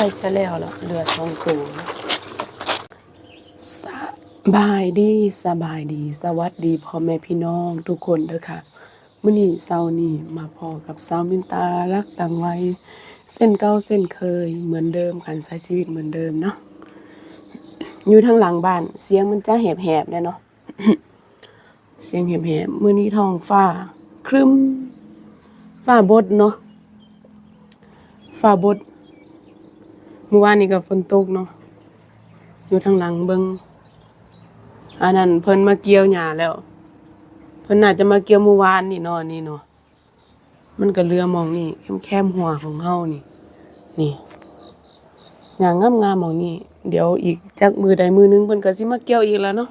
ล้จะแล้วแล้วเหลือสองตัวสบายดีสบายดี สวัสดีพ่อแม่พี่น้องทุกคนเด้อค่ะมื้อนี้เช้านี้มาพอกับสาวมินตารักต่างวัยเส้นเก่าเส้นเคยเหมือนเดิมการใช้ชีวิตเหมือนเดิมเนาะอยู่ทางหลังบ้าน เสียงมันจะแหบๆเนี่ยเนาะเสียงแหบๆมื้อนี้ท้องฟ้า ครึ้มฟ้าบดเนาะฟ้าบด เมื่อวานนี้ก็ฝนตกเนาะอยู่ทางหลังเบิงอันนั้นเพิ่นมาเกี่ยวหญ้าแล้ว เพิ่นน่าจะมาเกี่ยวเมื่อวานนี่เนาะนี่เนาะมันก็เรือมองนี่แคมๆหัวของเฮานี่ นี่หญ้างามๆมองนี่เดี๋ยวอีกจักมือใดมือหนึงเพิ่นก็สิมาเกี่ยวอีกแล้วเนาะ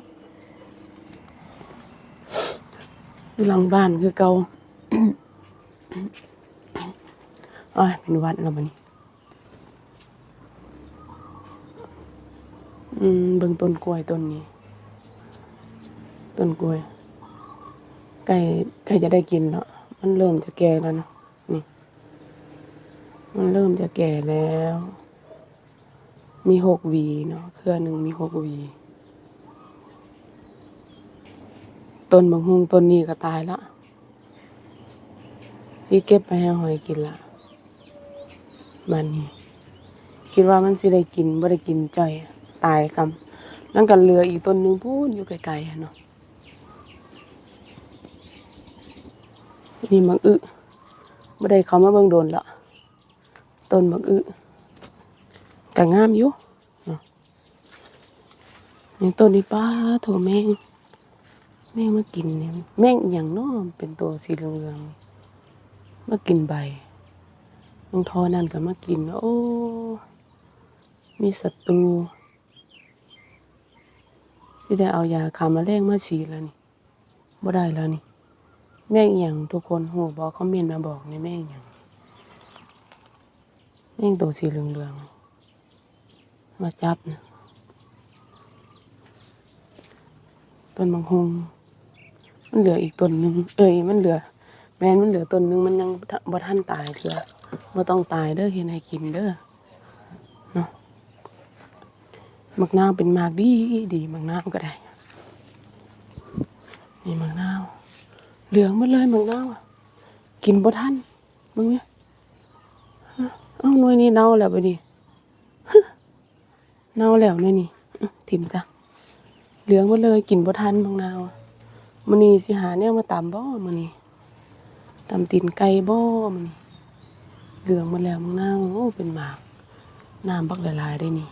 อยู่หลังบ้านคือเก่าอ้ายเป็นวัดแล้วบัดนี้ อืมเบิ่งต้นกล้วยต้นนี้ ต้นกล้วยใกล้ใกล้จะได้กินแล้วมันเริ่มจะแก่แล้วนะนี่ มันเริ่มจะแก่แล้ว มีหกวีเนาะเครือหนึ่งมีหกวีต้นบางฮุงต้นนี้ก็ตายละที่เก็บไปให้หอยกินละมันนี้ คิดว่ามันสิได้กินบ่ได้กินจ่อย ตายซ้ำแล้วก็เหลืออีกต้นหนึงพูนอยู่ไกลๆอะเนาะนี่มักอึบ่ได้เขามาเบิ่งโดนละต้นมักอึก็งามอยู่เนาะนี่ต้นนี้ป้าโถแมงแมงมากินเนี่ยแมงอย่างนาะเป็นตัวสีเหลืองๆมากินใบลงทอนั่นก็มากิน โอ้ มีศัตรู ที่ได้เอายาขามาแรงมาฉีดแล้วนี่บ่ได้แล้วนี่ แม่งอย่างทุกคนหูบอกเขาเมนต์มาบอกในแม่งอย่างแม่งตัวสีเหลืองๆมาจับนะต้นบางฮงมันเหลืออีกต้นหนึ่งเอ้ยมันเหลือ แม่นมันเหลือต้นหนึ่งมันยังบ่ทันตายเถื่อบ่ต้องตายเด้อเฮ็ดให้กินเด้อ มักนาวเป็นมากดีดีมักนาวก็ได้ นี่มักนาวเหลืองหมดเลยมักนาวกินบ่ทันมึงเนี่ยเอ้าหน่วยนี้เน่าแล้วไปดิเน่าแล้วหน่วยนี้ถิ่มจ้ะเหลืองหมดเลยกินบ่ทันมักนาวมื้อนี้สิหาแนวมาตำบ่มื้อนี้ตำตีนไก่บ่มื้อนี้เหลืองหมดแล้วมักนาวโอ้เป็นหมากน้ำบักหลายๆได้นี่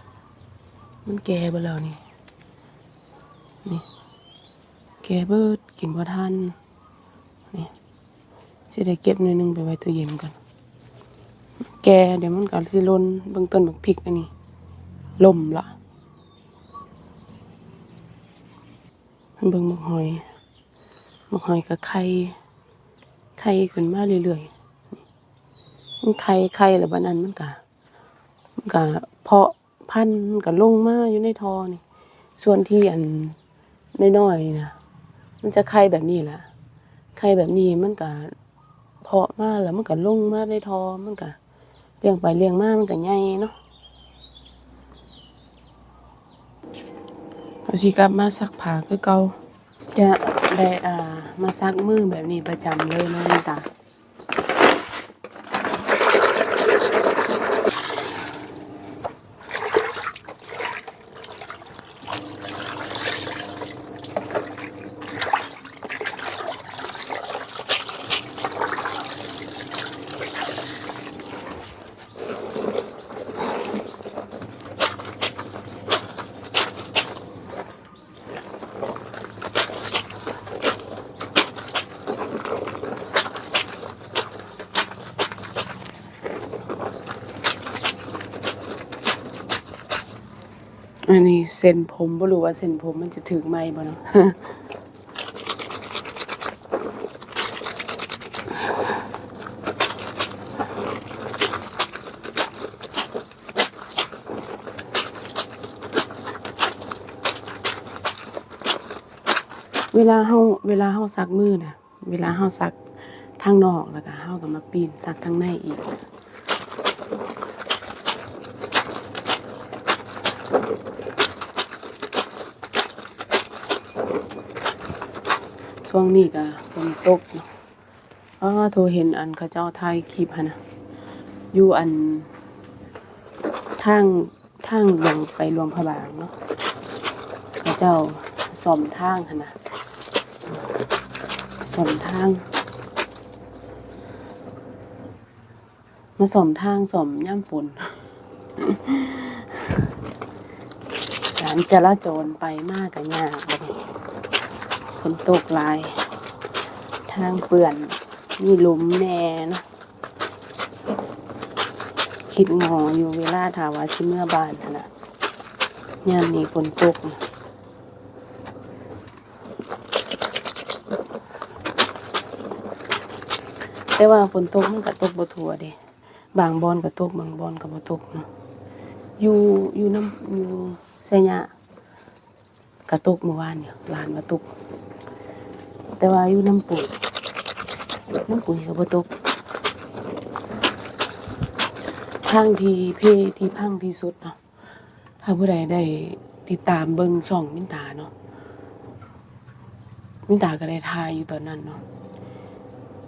มันแก่ไปแล้วนี่ นี่ แก่เบิดกินบ่ทันนี่สิได้เก็บหน่อยนึงไปไว้ตู้เย็นก่อนแก่เดี๋ยวมันก็สิล่นเบื้องต้นบักพริกอันนี้ล่มละเบิ่งบักหอยบักหอยกับไข่ไข่ขึ้นมาเรื่อยๆมันไข่ไข่แล้วบัดนั้นมันก็มันก็เพาะ พันธุ์มันก็ลงมาอยู่ในทอนี่ ส่วนที่อันน้อยๆนี่นะมันจะไข่แบบนี้แหละไข่แบบนี้มันก็เพาะมาแล้วมันก็ลงมาในทอมันก็เลี้ยงไปเลี้ยงมามันก็ใหญ่เนาะเอาสิกลับมาซักผ้าคือเก่าจะได้อ่ามาซักมือแบบนี้ประจำเลยนะนี่ต อันนี้เส้นผมบ่รู้ว่าเส้นผมมันจะถึงไหมบ่เนาะเวลาเฮาเวลาเฮาซักมือน่ะ เวลาเฮาซักทางนอกแล้วก็เฮาก็มาปีนซักทางในอีก ช่วงนี้ก็ฝนตกเนาะอ๋อโทรเห็นอันเขาเจ้าถ่ายคลิปหั่นะอยู่อันทางทางลงไปรวมพระบางเนาะเขาเจ้าซ่อมทางหั่นะซ่อมทางมาซ่อมทางซ่อมย่ำฝนการจราจรไปมากกันยากเลย ฝนตกลาย ทางเปื่อน มีหลุมแน่นะคิดงออยู่เวลาถาวาชิเมื่อบานนะยามนี้ฝนตกนะแต่ว่าฝนตกมันก็ตกบ่ทั่วเด้บางบอนก็ตกบางบอนก็บ่ตกเนาะอยู่อยู่น้ำอยู่ไสยะกระตกเมื่อวานเนี่ยลานมาตก แต่ว่าอยู่น้ำปุ๋ยน้ำปุ๋ยก็บ่ตกพังที่เพที่พังที่สุดเนาะถ้าผู้ใดได้ติดตามเบิ่งช่องมินตาเนาะมินตาก็ได้ทายอยู่ตอนนั้นเนาะ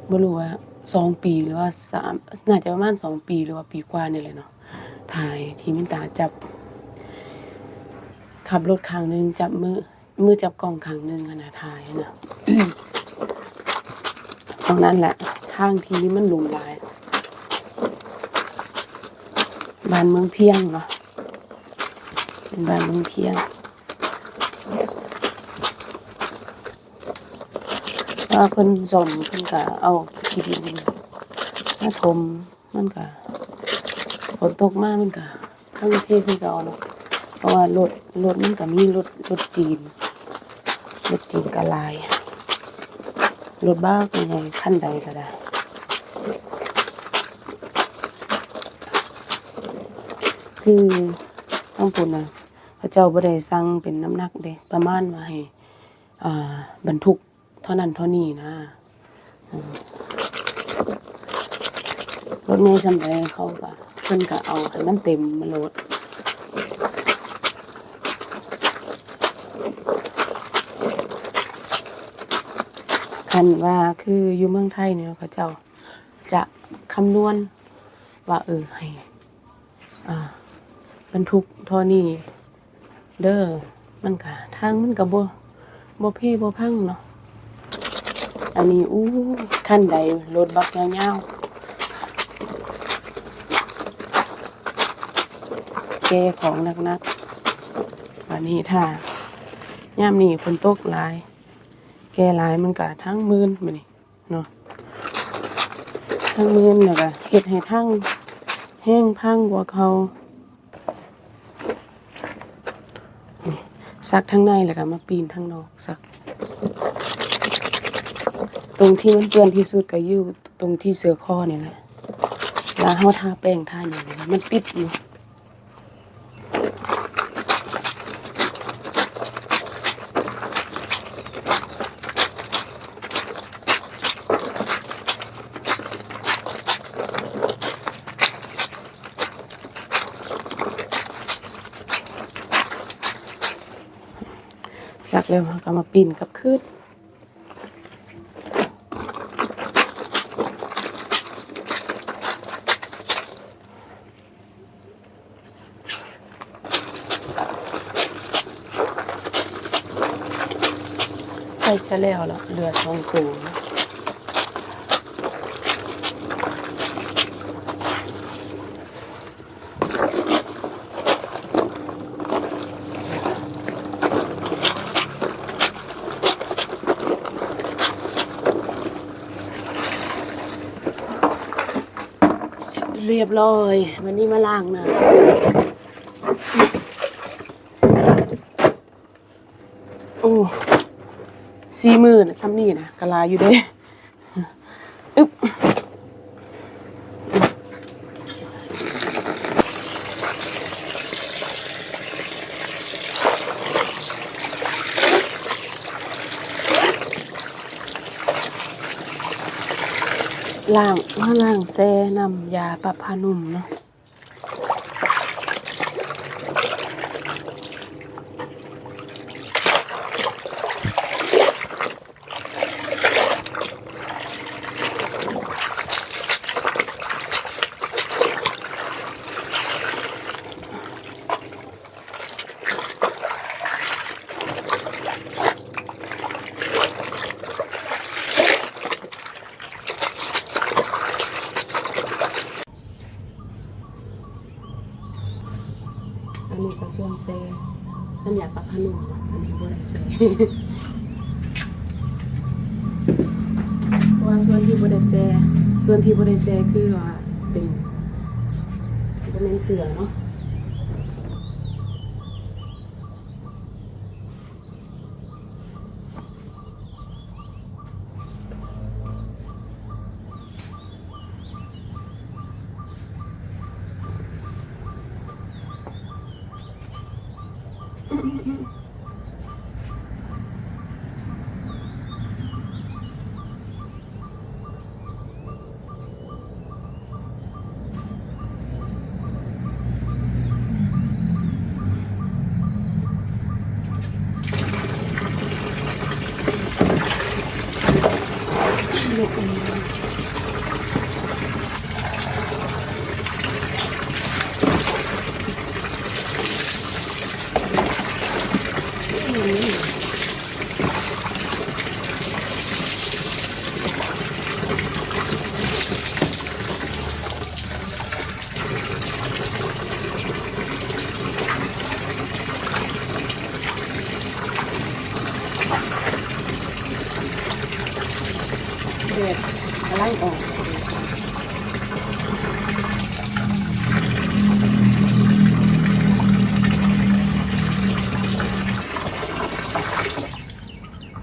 บ่รู้ว่าสองปีหรือว่าสามน่าจะประมาณสองปีหรือว่าปีกว่านี่แหละเนาะทายที่มินตาจับ ขับรถครั้งหนึ่งจับมือ มือจับกล้องครั้งหนึ่งอะนะทายนะตรงนั้นแหละทางทีนี้มันหลุมลาย บ้านเมืองเพียงเนาะเป็นบ้านเมืองเพียงว่าเพิ่นสนเพิ่นก็เอาที่ดินมาถมมันก็ฝนตกมากมันก็ทั้งเทคือเก่าเนาะเพราะว่ารถรถมันก็มีรถรถจีน รถจีนก็หลายรถบ้าเป็นไงขั้นใดก็ได้คือต้องพูดนะพระเจ้าบ่ได้สั่งเป็นน้ำหนักเด้ประมาณว่าให้บรรทุกเท่านั้นเท่านี้นะรถเมล์สำเร็จเขาก็เพิ่นก็เอาให้มันเต็มมาโหลด คันว่าคืออยู่เมืองไทยเนี่ยเขาเจ้าจะคำนวณว่าเออให้บรรทุกท่อนี้เด้อมันก็ทางมันก็บ่บ่เพ่บ่พังเนาะอันนี้อู้คันใดรถบักยาวๆแกของหนักๆวันนี้ถ้าย่ามนี้ฝนตกหลาย แกหลายมันก็ทั้งมื่นมานี่เนาะทั้งมื่นแล้วก็เฮ็ดให้ทั้งแห้งพังกว่าเขาซักทั้งในแล้วก็มาปีนทั้งนอกซัก ตรงที่มันเปื้อนที่สุดก็อยู่ตรงที่เสือข้อเนี่ยแหละแล้วเฮาทาแป้งทาอย่างนี้มันปิดอยู่ จากแล้วเราก็มาปิ่นกับคืดใกล้จะแล้วแล้วเหลือสองตัว บร้อย วันนี้มาล้างนะโอ้สี่หมื่นซ้ำนี่นะกะลาอยู่เด้อึ๊บ ล่างมาล่างแซนำยาปรับผ้านุ่มเนาะ นนี้ก็ส่วนแซ่ น้ำยาปรับผ้านุ่มอันนี้บ่ได้ใส่ว่าส่วนที่บ่ได้แซ่ส่วนที่บ่ได้แซ่คือว่าเป็นบ่แม่นเสือเนาะ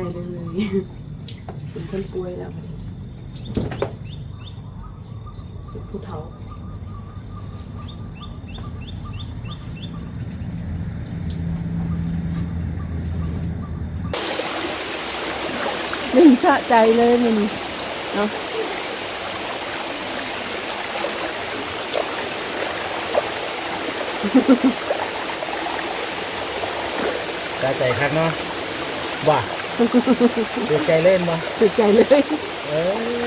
อนบ่ได้เลยเป็นคนป่วยแล้วเป็นผู้เฒ่าหนึ่งสะใจเลยมันเนาะตาใจคักเนาะว่า เดือดใจเล่นบ่สุดใจเลย เอ้ย